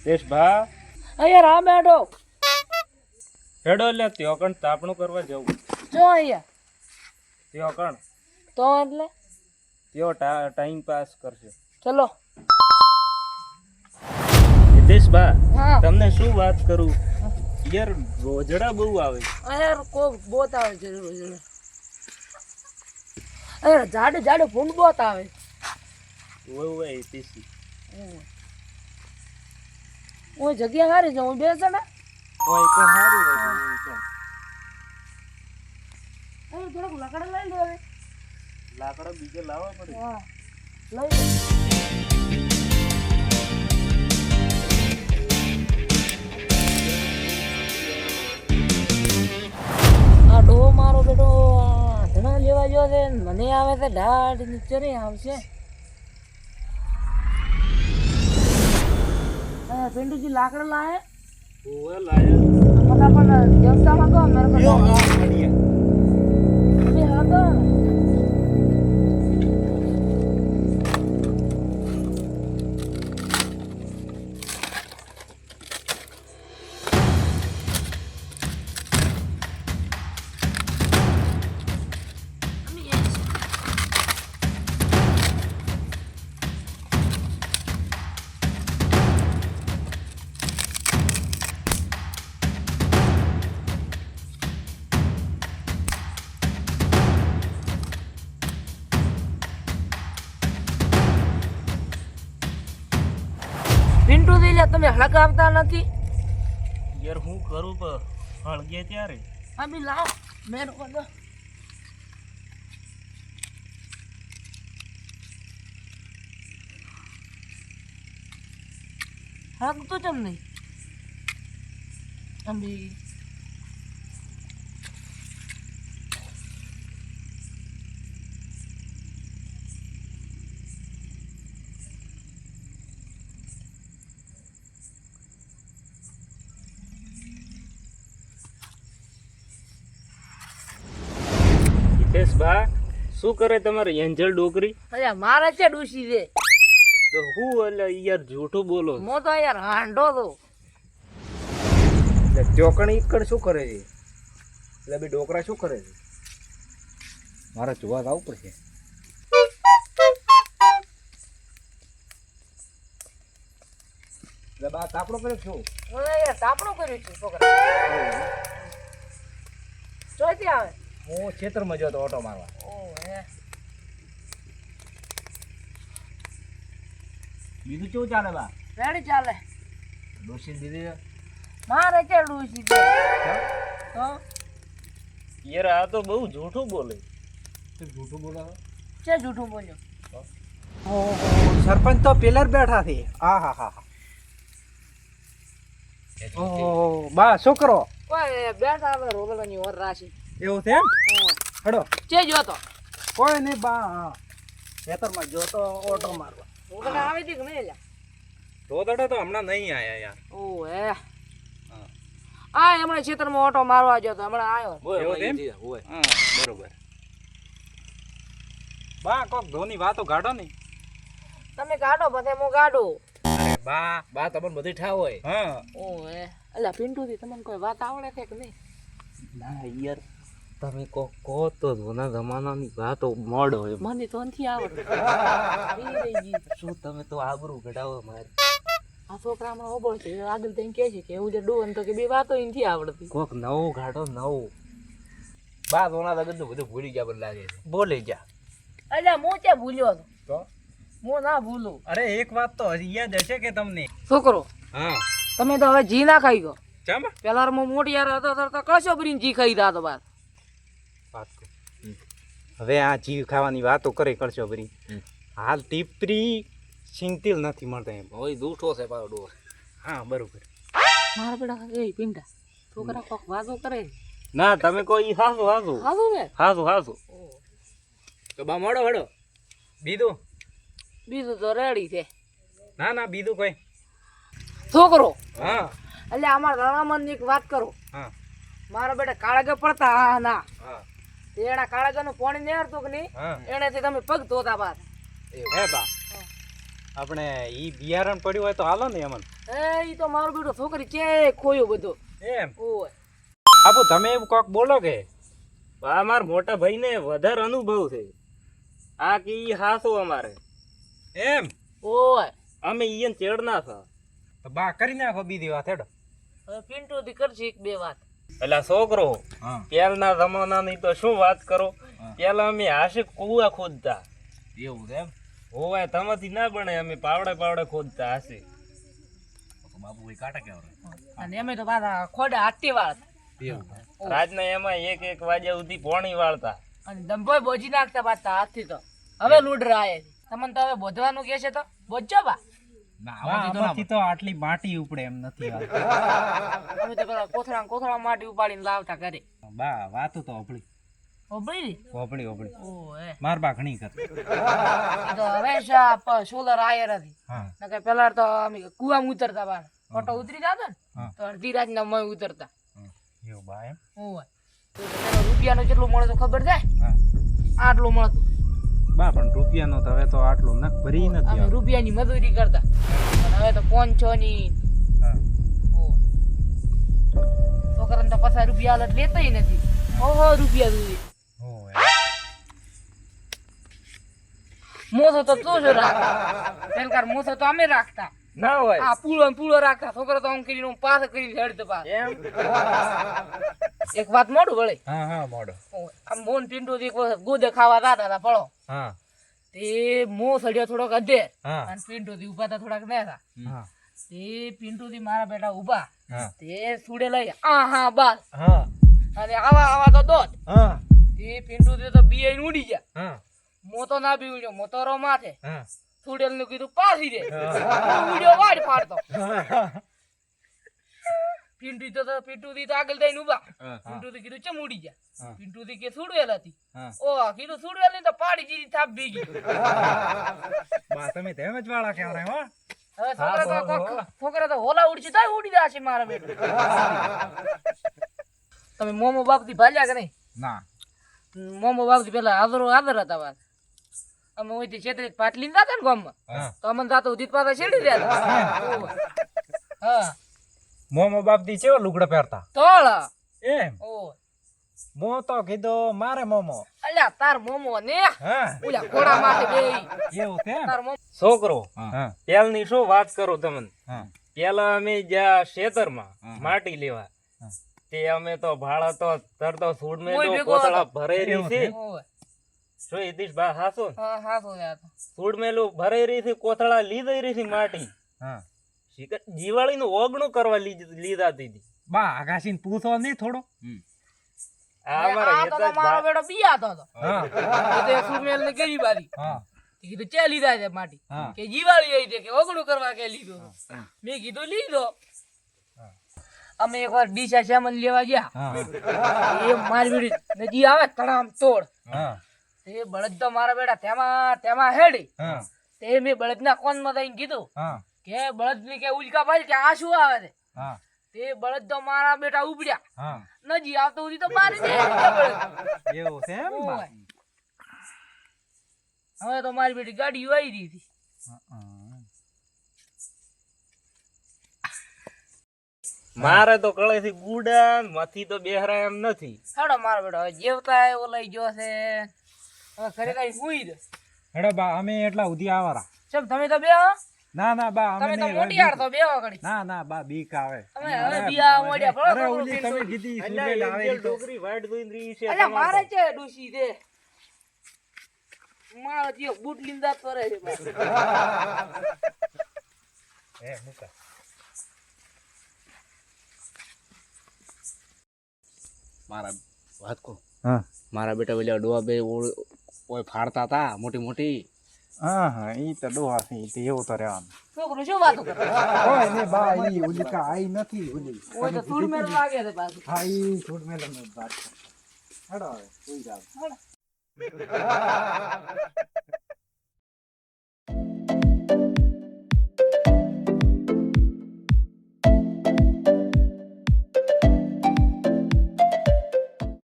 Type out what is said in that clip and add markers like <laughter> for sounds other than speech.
હિતેશ ભા અહીંયા આ હેડો. હેડો એટલે ત્યોકણ તાપણું કરવા જવું. જો અહીંયા. ત્યો કણ તો એટલે? ત્યો ટાઈમ પાસ કરશે. ચલો. હિતેશ ભા તમને શું વાત કરું? યાર રોજડા બહુ આવે યાર કોક બોત આવે છે રોજડા. રોજ. અહીંયા જાડે જાડે ફૂંડ બોત આવે. ઓય ઓય હિતેશી હું જગ્યા હારી છે હું બેસે ને ઓય પણ સારું રહે થોડોક લાકડા લઈ લે લાકડા બીજે લાવવા પડે. હા લઈ ડો મારો બેટો ધણા લેવા ગયો છે મને આવે છે દાઢ નીચે નહીં આવશે. હા, પિન્ટુજી લાકડા લાવે ઓય લાયા. ફટાફટ દેવતામાં કહો મેરે યો કો આ મળ્યા અરે હા તો તમે હળગાવતા નથી? યાર હું કરું પણ હળગે ત્યારે? હા બી લાવ મેર કો હળગતું ચમ નહીં. અંબી ભા શું કરે તમારે એન્જલ ડોકરી? અરે મારે છે ડૂસી છે. તો હું એટલે યાર જૂઠું બોલો મો તો યાર હાંડો તો ચોકણી ઈકડ શું કરે છે? એટલે બે ડોકરા શું કરે છે? મારે જોવા જવું પડશે. બા તાપડો કરે છું યાર તાપણું કર્યું છે છોકરા. ચોથી આવે. હું ખેતરમાં ગયો તો ઓટો મારવા. ઓ હે. બીજું કેવું ચાલે બા? રેડી ચાલે. ડોસી દીધી મારે કે ડોસી યાર આ તો બહુ જૂઠું બોલે. જૂઠું બોલો છે જૂઠું બોલ્યો. સરપંચ તો પેલર બેઠા છે. હા હા હા બા શું કરો? કોઈ બેઠા આપણે રોગલાની ઓર રાશી એવું છે એમ? હડો. ચે જોતો કોઈ નહીં બા ખેતરમાં જો ઓટો મારવા. રોગલા આવી હતી કે નહીં લ્યા? રોદડા તો હમણાં નહીં આયા યાર. ઓ હે. આ હમણાં ખેતરમાં ઓટો મારવા ગયો તો હમણાં આવ્યો એવું એમ? હા બરોબર. બા કોક ધોની વાતો ગાઢો નહીં? તમે ગાડો બધે હું ગાડો અરે બા. બા તમને બધી ઠાવ હોય. હા. ઓ હે. અલ્યા પિન્ટુથી તમને કોઈ વાત આવડે છે કે નહીં? ના યાર તમે કો કહો તો જૂના જમાનાની વાતો મોડ હોય મને તો નથી. શું તમે તો આબરું ઘટાવો મારી? આ છોકરા હમણાં ઓબળ છે. આગળ તઈને કહે છે કે એવું જે ડોન તો કે બે વાતો નથી આવડતી. કોક નવું ઘાટો નવું. બા લગન તો બધું ભૂલી ગયા મને લાગે છે. બોલી અલ્યા હું ક્યાં ભૂલ્યો હતો? તો? હું ના ભૂલું. અરે એક વાત તો હજી યાદ હશે કે તમને? છોકરો હા. તમે તો હવે જી ના ખાઈ ગયો. કેમ? પેલા હું મોટી યાર હતો તો તો કશો બરીને જી ખાઈ દાતો બાર. વાત હવે આ જીવ ખાવાની વાતો કરે કરશો ભરી. હાલ ટીપરી સિંગતિલ નથી મળતા એમ. ઓય દૂઠો છે પાવડો હા બરોબર. મારા બેટા એ પિંડા. છોકરા કોક વાતો કરે ના તમે કોઈ હાસુ હાસુ. હાલો ને હાસુ હાસુ. તો બા મોડો હડો. બીજું? બીજું તો રેડી છે. ના ના બીજું કોઈ. છોકરો. એટલે આમાં રણામણની એક વાત કરો. મારા બેટા કાળાગે પડતા હા ના. એના કાળાગે નું પાણી નહીં હરતું કે નહીં? હા. તમે પગ ધોતા બાદ. હે બા. આપણે ઈ બિયારણ પડ્યું હોય તો હાલો ને એમન. એ ઈ તો મારો બેટો છોકરી કે ખોયો બધો. એમ. ઓય. આપો તમે એવું કોક બોલો કે? બા મારા મોટા ભાઈને વધારે અનુભવ છે. આ કે ઈ હાસો અમારે. એમ. ઓય. અમે ઈયન ચેડના છે તો બા કરી નાખો બીજી વાત હેડો. હવે પિન્ટુ થી કરશે એક બે વાત. પેલા છોકરો પહેલના જમાનાની તો શું વાત કરો? પેલા અમે હાશે કુવા ખોદતા. એવું છે એમ? હોવાય તમાથી ના બને અમે પાવડે પાવડે ખોદતા હાશે બાપુ ભાઈ કાટા કેવા અને એમે તો પાછા ખોડા હાટી વાળતા રાજના એમાં એક એક વાગ્યા સુધી પોણી વાળતા. અને દંભોય બોજી નાખતા પાછા હાથથી તો. હવે લુડરા આયે તમને તો હવે બોધવાનું કે છે તો બોજો બા. આમાંથી તો આટલી માટી ઉપડે એમ નથી <laughs> અમે તો પેલા કોથળા કોથળા માટી ઉપાડીને લાવતા ઘરે. બા વાતો તો માર બા ઘણી કર. હંમેશા સોલર આયર હતી. પેલા તો અમે કુવામાં ઉતરતા બાર. ફોટો ઉતરી જતો ને. તો અડધી રાતના મય ઉતરતા. એવું બા એમ? ઓય રૂપિયાનો કેટલું મળે તો ખબર છે આટલું મળતું. બા પણ રૂપિયાનો તો હવે તો આટલું નખ ભરી નથી અમે રૂપિયાની મજૂરી કરતા. પણ હવે તો પાંચસો ની. હા. છોકરાને તો પચાસ રૂપિયા હાલત લેતાય નથી. ઓહો રૂપિયા સુધી મોસો તો તું જ રાખ પેલકાર મોસો તો અમે રાખતા. ના હોય. આ પૂળો પૂળો રાખતા છોકરો તો આમ કરીને આમ પાછો કરીને હેડતો પાછો એમ? એક વાત મોડું વળે? હા હા મોડો. આમ મોન પિંડો એક વખત ગોદે ખાવા જાતા હતા ફળો હા. તે મો સડ્યો થોડોક અધેર અને પિંડો થી ઊભા હતા થોડાક નેસા હા. તે પિંટુ થી મારા બેટા ઊભા તે સુડે લઈ આ હા બસ. હા. અને આવા આવા તો દોત હા. તે પિંટુ થી તો બીએ ઉડી ગયા. હા. મોતો ના બી ઉડ્યો મોતરો માથે. હા. સુડેલનું કીધું પાછી દે ઉડ્યો વાડ પાડતો. પિન્ટુ તો પિન્ટુ દી થી તો આગળ થઈને ઊભા પિન્ટુ થી કીધું ચમ ઉડી ગયા? પિન્ટુ દી થી કે સુડવેલ હતી. હા. ઓ કીધું સુડવેલની તો પાડી જીરી થાપ ભી ગઈ. બા તમે તેમ જ વાળા હો. હવે છોકરા તો છોકરા તો હોલા ઉડશે તો ઉડી જશે મારા બેટ તમે મોમો બાપથી ભાલ્યા કે નહીં? ના. મોમો બાપથી પેલા આદરો આદર હતા વાત અમે ઓઈથી છેતરી પાટલી ને જાતા ને ગામમાં. હા. તો અમને જાતો ઉદિત પાછા છેડી રહ્યા હા. મોમો બાપ દી ચેવો લુગડા પહેરતા? તોળ. એમ? ઓ. મો તો કીધો મારે મોમો. અલ્યા તાર મોમો ને? હા. ઓલા ઘોડા માથે બે. એવું તે તાર મોમો. છોકરો હા. પહેલની શું વાત કરો તમને? હા. પેલા અમે જ્યાં ખેતરમાં માં માટી લેવા તે અમે તો ભાડા તો તરતો સૂડ મેં તો કોતળા. ભરેલી છે? છે? ઓય. શું બા હાસો હા હા યાર. સૂડ મેલું ભરેલી છે કોથળા લીધી રહી છે માટી. હા. દિવાળી નું ઓગણું કરવા લીધા હતી. બા આકાશીને પૂછો નહીં થોડો. આ અમારા આ તો હેતા જ મારો ભા- બેટો હતો. હા. એ સુમેલ ને ગરીબ આવી હા. કીધું ચા લીધા છે માટી? કે જીવાળી આવી છે કે ઓગણું કરવા કે લીધો મેં કીધું લીધો. અમે એકવાર ડીસા શ્યામલ લેવા ગયા. એ મારી નજી આવે તણામ તોડ. હા. તે બળદ તો મારા બેટા તેમાં તેમાં હેડી. તે મેં બળદના કોનમાં થઈને કીધું કે બળદની કે ઉલકા ભાઈ કે આ શું આવે છે? તે બળદ તો મારા બેટા ઉપડ્યા નજી આવતો સુધી તો મારી દે એવું છે એમ હવે તો મારી બેટી ગાડી વાઈ રહી હતી મારે તો કળે થી ગુડા મથી તો બેહરા એમ નથી. હાડો મારો બેટો જેવતા એવો લઈ ગયો છે. કઈ હુઈ દે હેડો બા અમે એટલા ઉધી આવારા ચમ તમે તો બે ના ના બા અમે તમે તો મોટી હાર તો બે ઘડી ના ના બા બીક આવે. તમે હવે બિયા મોડ્યા ભલો અરે છોકરો તમે કીધી અલ્યા, સુરેલ આવે એંજલ ઈ તો. છોકરી વાઈટ જોઈને રહી છે અલ્યા મારે છે ડૂસી દે મારા જીઓ બૂટ લીંદા કરે છે બસ. <laughs> હે મારા વાત કો હા. મારા બેટા પેલા ડોવા બે ઓય ફાડતા હતા મોટી મોટી. હા હા ઈ તો ડોહા છે ઈ તો એવું તો રહેવાનું. છોકરો શું વાતો કરે? ઓય ને બા ઈ ઓલી કા આઈ નથી ઓલી ઓય તો મેળ લાગે છે પાછું. હા ઈ મેલન જ વાત હેડો હવે સુઈ જાવ હાલો. <laughs>